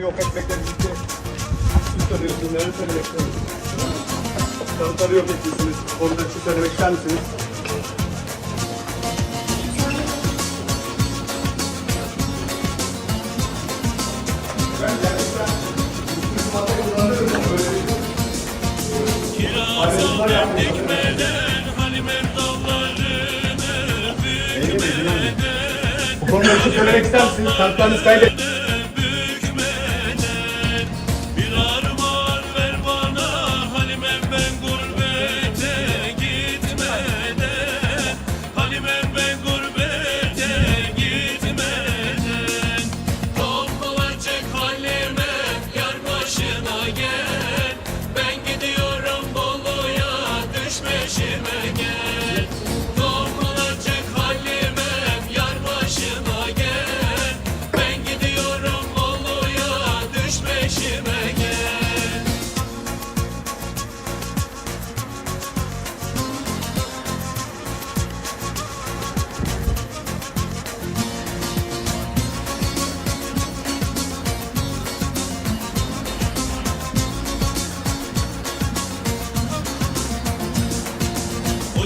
yok etmekle birlikte siz söylüyorsunuz. Neler söylemek istiyorsunuz? Kanıtları yok etmişsiniz. Orada şey söylemek ister misiniz? Dikmeden dallarını bükmeden Bu konuda bir şey söylemek ister misiniz? Kanıtlarınız kaydet.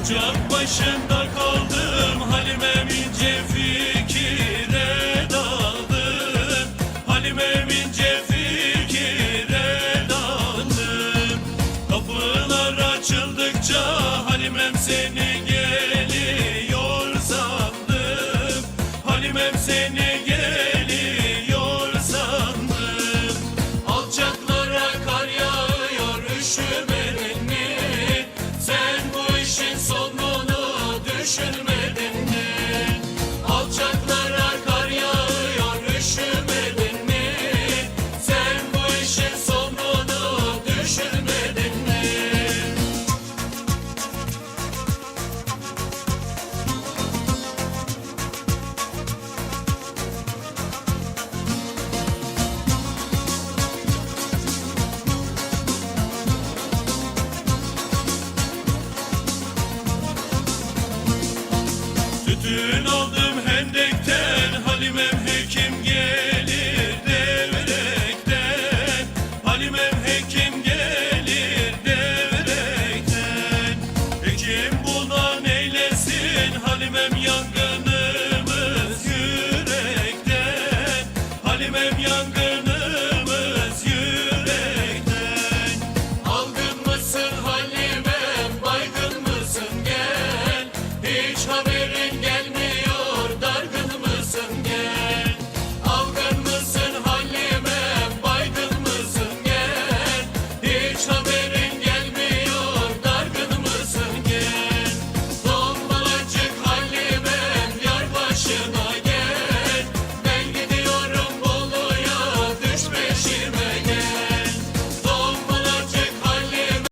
Ocak başında kaldım Halime bince fikire daldım. Halime bince fikire daldım. Kapılar açıldıkça Halimem seni geliyor sandım. Halimem seni geliyor Üstün aldım hendekten Halimem hekim gelir devrekten. Halimem hekim gelir devrekten. Hekim bulan eylesin Halimem yangınımız yürekten. Halimem yangın